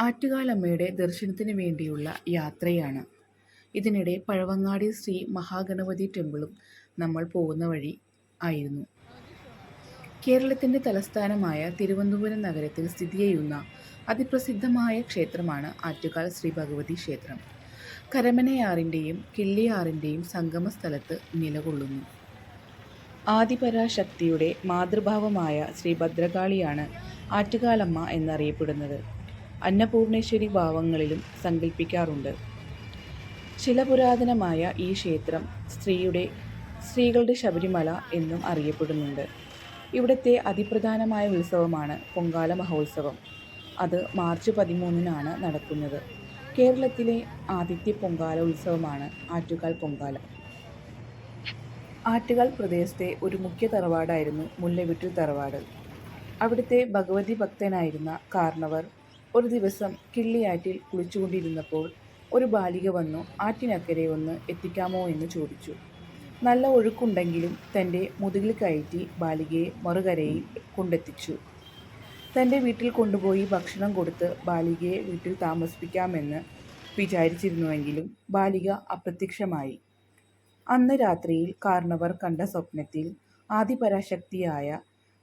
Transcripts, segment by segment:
ആറ്റുകാലമ്മയുടെ ദർശനത്തിന് വേണ്ടിയുള്ള യാത്രയാണ്. ഇതിനിടെ പഴവങ്ങാടി ശ്രീ മഹാഗണപതി ടെമ്പിളും നമ്മൾ പോകുന്ന വഴി ആയിരുന്നു. കേരളത്തിന്റെ തലസ്ഥാനമായ തിരുവനന്തപുരം നഗരത്തിൽ സ്ഥിതി ചെയ്യുന്ന അതിപ്രസിദ്ധമായ ക്ഷേത്രമാണ് ആറ്റുകാൽ ശ്രീ ഭഗവതി ക്ഷേത്രം. കരമനയാറിന്റെയും കിള്ളിയാറിന്റെയും സംഗമ സ്ഥലത്ത് നിലകൊള്ളുന്നു. ആദിപരാശക്തിയുടെ മാതൃഭാവമായ ശ്രീ ഭദ്രകാളിയാണ് ആറ്റുകാലമ്മ എന്നറിയപ്പെടുന്നത്. അന്നപൂർണേശ്വരി ഭാവങ്ങളിലും സങ്കല്പിക്കാറുണ്ട്. ചിലപുരാതനമായ ഈ ക്ഷേത്രം സ്ത്രീയുടെ സ്ത്രീകളുടെ ശബരിമല എന്നും അറിയപ്പെടുന്നുണ്ട്. ഇവിടുത്തെ അതിപ്രധാനമായ ഉത്സവമാണ് പൊങ്കാല മഹോത്സവം. അത് മാർച്ച് പതിമൂന്നിനാണ് നടക്കുന്നത്. കേരളത്തിലെ ആദ്യത്തെ പൊങ്കാല ഉത്സവമാണ് ആറ്റുകാൽ പൊങ്കാല. ആറ്റുകാൽ പ്രദേശത്തെ ഒരു മുഖ്യ തറവാടായിരുന്നു മുല്ലവിട്ടിൽ തറവാട്. അവിടുത്തെ ഭഗവതി ഭക്തനായിരുന്ന കാരണവർ ഒരു ദിവസം കിള്ളിയാറ്റിൽ കുളിച്ചുകൊണ്ടിരുന്നപ്പോൾ ഒരു ബാലിക വന്നു ആറ്റിനക്കരെ ഒന്ന് എത്തിക്കാമോ എന്ന് ചോദിച്ചു. നല്ല ഒഴുക്കുണ്ടെങ്കിലും തന്റെ മുതുകിൽ കയറ്റി ബാലികയെ മറുകരയിൽ കൊണ്ടെത്തിച്ചു. തന്റെ വീട്ടിൽ കൊണ്ടുപോയി ഭക്ഷണം കൊടുത്ത് ബാലികയെ വീട്ടിൽ താമസിപ്പിക്കാമെന്ന് വിചാരിച്ചിരുന്നുവെങ്കിലും ബാലിക അപ്രത്യക്ഷമായി. അന്ന് രാത്രിയിൽ കാരണവർ കണ്ട സ്വപ്നത്തിൽ ആദിപരാശക്തിയായ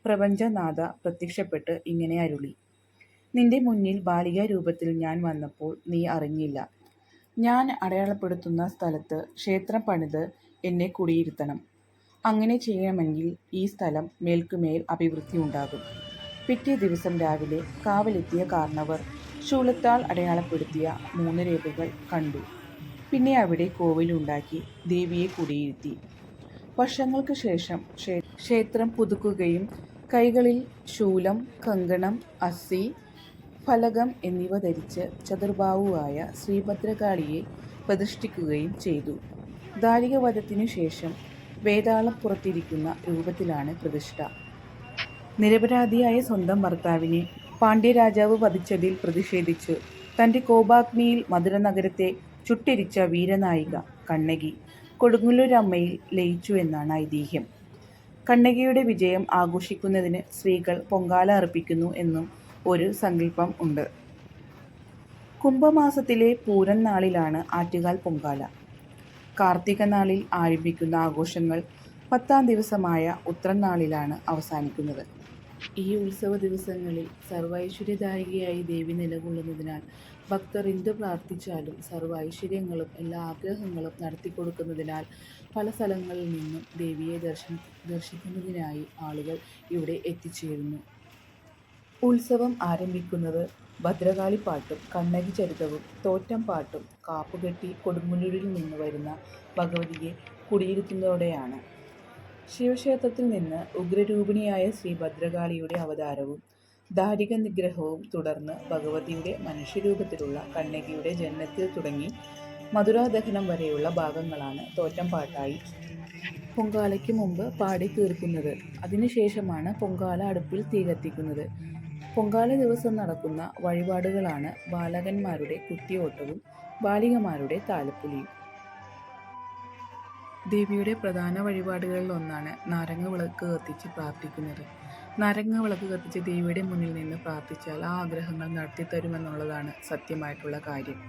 പ്രപഞ്ചനാഥ പ്രത്യക്ഷപ്പെട്ട് ഇങ്ങനെ അരുളി. "നിന്റെ മുന്നിൽ ബാലികാരൂപത്തിൽ ഞാൻ വന്നപ്പോൾ നീ അറിഞ്ഞില്ല. ഞാൻ അടയാളപ്പെടുത്തുന്ന സ്ഥലത്ത് ക്ഷേത്രം പണിത് എന്നെ കുടിയിരുത്തണം. അങ്ങനെ ചെയ്യണമെങ്കിൽ ഈ സ്ഥലം മേൽക്കുമേൽ അഭിവൃദ്ധി ഉണ്ടാകും. " പിറ്റേ ദിവസം രാവിലെ കാവലെത്തിയ കാരണവർ ശൂലത്താൽ അടയാളപ്പെടുത്തിയ മൂന്ന് രേഖകൾ കണ്ടു. പിന്നെ അവിടെ കോവിലുണ്ടാക്കി ദേവിയെ കുടിയിരുത്തി. വർഷങ്ങൾക്ക് ശേഷം ക്ഷേത്രം പുതുക്കുകയും കൈകളിൽ ശൂലം, കങ്കണം, അസി, ഫലകം എന്നിവ ധരിച്ച് ചതുർബാഹുവായ ശ്രീഭദ്രകാളിയെ പ്രതിഷ്ഠിക്കുകയും ചെയ്തു. ദാരികവധത്തിനു ശേഷം വേതാളം പുറത്തിരിക്കുന്ന രൂപത്തിലാണ് പ്രതിഷ്ഠ. നിരപരാധിയായ സ്വന്തം ഭർത്താവിനെ പാണ്ഡ്യരാജാവ് വധിച്ചതിൽ പ്രതിഷേധിച്ച് തന്റെ കോപാഗ്നിയിൽ മധുര നഗരത്തെ ചുട്ടിരിച്ച വീരനായിക കണ്ണകി കൊടുങ്ങല്ലൂരമ്മയിൽ ലയിച്ചു എന്നാണ് ഐതിഹ്യം. കണ്ണകിയുടെ വിജയം ആഘോഷിക്കുന്നതിന് സ്ത്രീകൾ പൊങ്കാല അർപ്പിക്കുന്നു എന്നും ഒരു സങ്കല്പം ഉണ്ട്. കുംഭമാസത്തിലെ പൂരം നാളിലാണ് ആറ്റുകാൽ പൊങ്കാല. കാർത്തിക നാളിൽ ആരംഭിക്കുന്ന ആഘോഷങ്ങൾ പത്താം ദിവസമായ ഉത്രം നാളിലാണ് അവസാനിക്കുന്നത്. ഈ ഉത്സവ ദിവസങ്ങളിൽ സർവൈശ്വര്യദായികയായി ദേവി നിലകൊള്ളുന്നതിനാൽ ഭക്തർ എന്തു പ്രാർത്ഥിച്ചാലും സർവ ഐശ്വര്യങ്ങളും എല്ലാ ആഗ്രഹങ്ങളും നടത്തിക്കൊടുക്കുന്നതിനാൽ പല സ്ഥലങ്ങളിൽ നിന്നും ദേവിയെ ദർശിക്കുന്നതിനായി ആളുകൾ ഇവിടെ എത്തിച്ചേരുന്നു. ഉത്സവം ആരംഭിക്കുന്നത് ഭദ്രകാളിപ്പാട്ടും തോറ്റം പാട്ടും കാപ്പുകെട്ടി കൊടുങ്ങല്ലൂരിൽ നിന്ന് വരുന്ന ഭഗവതിയെ കുടിയിരുത്തുന്നതോടെയാണ്. ശിവക്ഷേത്രത്തിൽ നിന്ന് ഉഗ്രരൂപിണിയായ ശ്രീ ഭദ്രകാളിയുടെ അവതാരവും ദാരികനിഗ്രഹവും തുടർന്ന് ഭഗവതിയുടെ മനുഷ്യരൂപത്തിലുള്ള കണ്ണകിയുടെ ജനനത്തിൽ തുടങ്ങി മധുരാദഹനം വരെയുള്ള ഭാഗങ്ങളാണ് തോറ്റം പാട്ടായി പൊങ്കാലയ്ക്ക് മുമ്പ് പാടി തീർക്കുന്നത് അതിനുശേഷമാണ് പൊങ്കാല അടുപ്പിൽ തീ കത്തിക്കുന്നത്. പൊങ്കാല ദിവസം നടക്കുന്ന വഴിപാടുകളാണ് ബാലകന്മാരുടെ കുത്തിയോട്ടവും ബാലികമാരുടെ താലപ്പൊലിയും. ദേവിയുടെ പ്രധാന വഴിപാടുകളിൽ ഒന്നാണ് നാരങ്ങ വിളക്ക് കത്തിച്ച് പ്രാർത്ഥിക്കുന്നത്. നാരങ്ങ വിളക്ക് കത്തിച്ച് ദേവിയുടെ മുന്നിൽ നിന്ന് പ്രാർത്ഥിച്ചാൽ ആ ആഗ്രഹങ്ങൾ നടത്തിത്തരുമെന്നുള്ളതാണ് സത്യമായിട്ടുള്ള കാര്യം.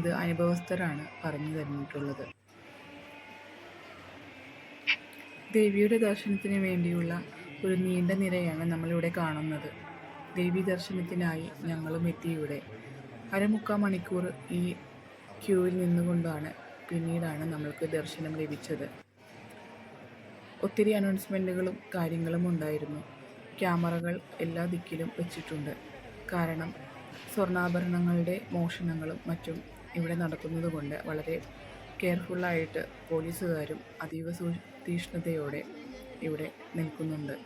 ഇത് അനുഭവസ്ഥരാണ് പറഞ്ഞു തന്നിട്ടുള്ളത്. ദേവിയുടെ ദർശനത്തിന് വേണ്ടിയുള്ള ഒരു നീണ്ട നിരയാണ് നമ്മളിവിടെ കാണുന്നത്. ദേവി ദർശനത്തിനായി ഞങ്ങളും എത്തി ഇവിടെ. അരമുക്കാൽ മണിക്കൂർ ഈ ക്യൂവിൽ നിന്നുകൊണ്ടാണ് പിന്നീടാണ് നമ്മൾക്ക് ദർശനം ലഭിച്ചത്. ഒത്തിരി അനൗൺസ്മെന്റുകളും കാര്യങ്ങളും ഉണ്ടായിരുന്നു. ക്യാമറകൾ എല്ലാ ദിക്കിലും വെച്ചിട്ടുണ്ട്. കാരണം സ്വർണാഭരണങ്ങളുടെ മോഷണങ്ങളും മറ്റും ഇവിടെ നടക്കുന്നതുകൊണ്ട് വളരെ കെയർഫുള്ളായിട്ട് പോലീസുകാരും അതീവ തീക്ഷ്ണതയോടെ ഇവിടെ നിൽക്കുന്നുണ്ട്.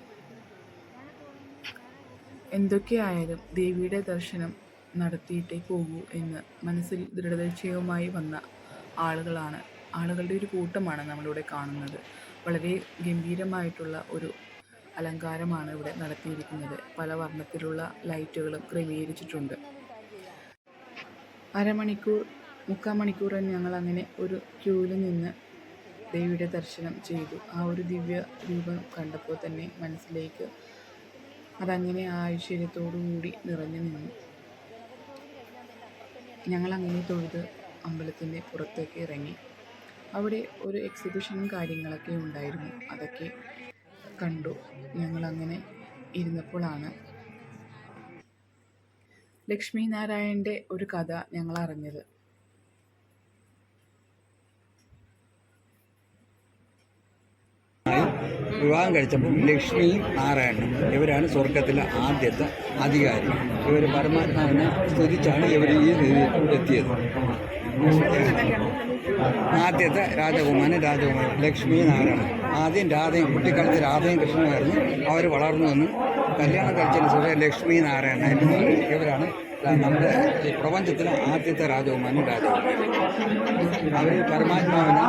എന്തൊക്കെയായാലും ദേവിയുടെ ദർശനം നടത്തിയിട്ടേ പോകൂ എന്ന് മനസ്സിൽ ദൃഢനിശ്ചയവുമായി വന്ന ആളുകളാണ് ആളുകളുടെ ഒരു കൂട്ടമാണ് നമ്മളിവിടെ കാണുന്നത്. വളരെ ഗംഭീരമായിട്ടുള്ള ഒരു അലങ്കാരമാണ് ഇവിടെ നടത്തിയിരിക്കുന്നത്. പല വർണത്തിലുള്ള ലൈറ്റുകളും ക്രമീകരിച്ചിട്ടുണ്ട്. അരമണിക്കൂർ മുക്കാൽ മണിക്കൂർ ഞങ്ങളങ്ങനെ ഒരു ക്യൂവിൽ നിന്ന് ദേവിയുടെ ദർശനം ചെയ്തു. ആ ഒരു ദിവ്യ രൂപം കണ്ടപ്പോൾ തന്നെ മനസ്സിലേക്ക് അതങ്ങനെ ആ ഐശ്വര്യത്തോടുകൂടി നിറഞ്ഞു നിന്നു. ഞങ്ങളങ്ങനെ തൊഴുത് അമ്പലത്തിന്റെ പുറത്തേക്ക് ഇറങ്ങി അവിടെ ഒരു എക്സിബിഷനും കാര്യങ്ങളൊക്കെ ഉണ്ടായിരുന്നു അതൊക്കെ കണ്ടു ഞങ്ങളങ്ങനെ ഇരുന്നപ്പോഴാണ് ലക്ഷ്മി നാരായണന്റെ ഒരു കഥ ഞങ്ങൾ അറിഞ്ഞത് വിവാഹം കഴിച്ചപ്പോൾ ലക്ഷ്മിയും നാരായണനും ഇവരാണ് സ്വർഗത്തിലെ ആദ്യത്തെ അധികാരി. ഇവർ പരമാത്മാവിനെ സ്തുതിച്ചാണ് ഇവർ ഈ എത്തിയത്. ആദ്യത്തെ രാജകുമാരൻ രാജകുമാരൻ ലക്ഷ്മി നാരായണൻ. ആദ്യം രാധയും കുട്ടിക്കാലത്ത് രാധയും കൃഷ്ണനായിരുന്നു അവർ വളർന്നു വന്നു കല്യാണം കഴിച്ചതിന് ശേഷം ലക്ഷ്മി നാരായണൻ ഇവരാണ് നമ്മുടെ ഈ പ്രപഞ്ചത്തിലെ ആദ്യത്തെ രാജകുമാരനും രാജകുമാരൻ. അവർ പരമാത്മാവിനെ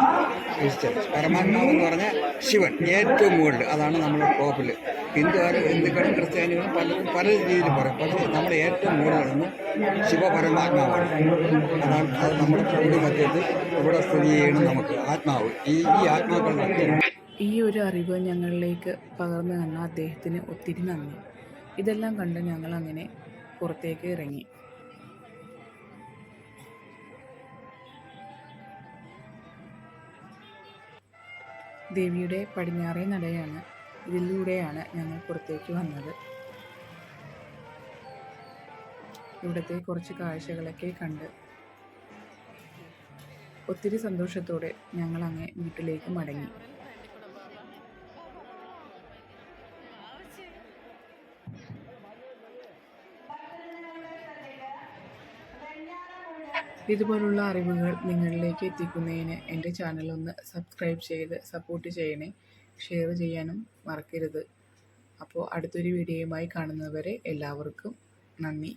വിശ്വസിച്ചത് പരമാത്മാവ് എന്ന് പറഞ്ഞാൽ ശിവൻ ഏറ്റവും മുകളിൽ അതാണ് നമ്മുടെ ടോപ്പിൽ ഹിന്ദുക്കാർ ഹിന്ദുക്കളും ക്രിസ്ത്യാനികളും പലരും പല രീതിയിൽ പറയും. പക്ഷേ നമ്മുടെ ഏറ്റവും നിന്ന് ശിവപരമാത്മാവാണ്. അതാണ് അത് നമ്മുടെ കുടുംബത്തിൽ ഇവിടെ സ്ഥിതി ചെയ്യണം നമുക്ക് ആത്മാവ്. ഈ ഈ ആത്മാക്കളുടെ ഈ ഒരു അറിവ് ഞങ്ങളിലേക്ക് പകർന്നു തന്ന അദ്ദേഹത്തിന് ഒത്തിരി നന്ദി. ഇതെല്ലാം കണ്ട് ഞങ്ങൾ അങ്ങനെ പുറത്തേക്ക് ഇറങ്ങി. ദേവിയുടെ പടിഞ്ഞാറേ നടയാണ്. ഇതിലൂടെയാണ് ഞങ്ങൾ പുറത്തേക്ക് വന്നത്. ഇവിടുത്തെ കുറച്ച് കാഴ്ചകളൊക്കെ കണ്ട് ഒത്തിരി സന്തോഷത്തോടെ ഞങ്ങൾ അങ്ങേ വീട്ടിലേക്ക് മടങ്ങി. ഇതുപോലുള്ള അറിവുകൾ നിങ്ങളിലേക്ക് എത്തിക്കുന്നതിന് എന്റെ ചാനൽ ഒന്ന് സബ്സ്ക്രൈബ് ചെയ്ത് സപ്പോർട്ട് ചെയ്യണേ. ഷെയർ ചെയ്യാനും മറക്കരുത്. അപ്പോൾ അടുത്തൊരു വീഡിയോയുമായി കാണുന്നവരെ എല്ലാവർക്കും നന്ദി.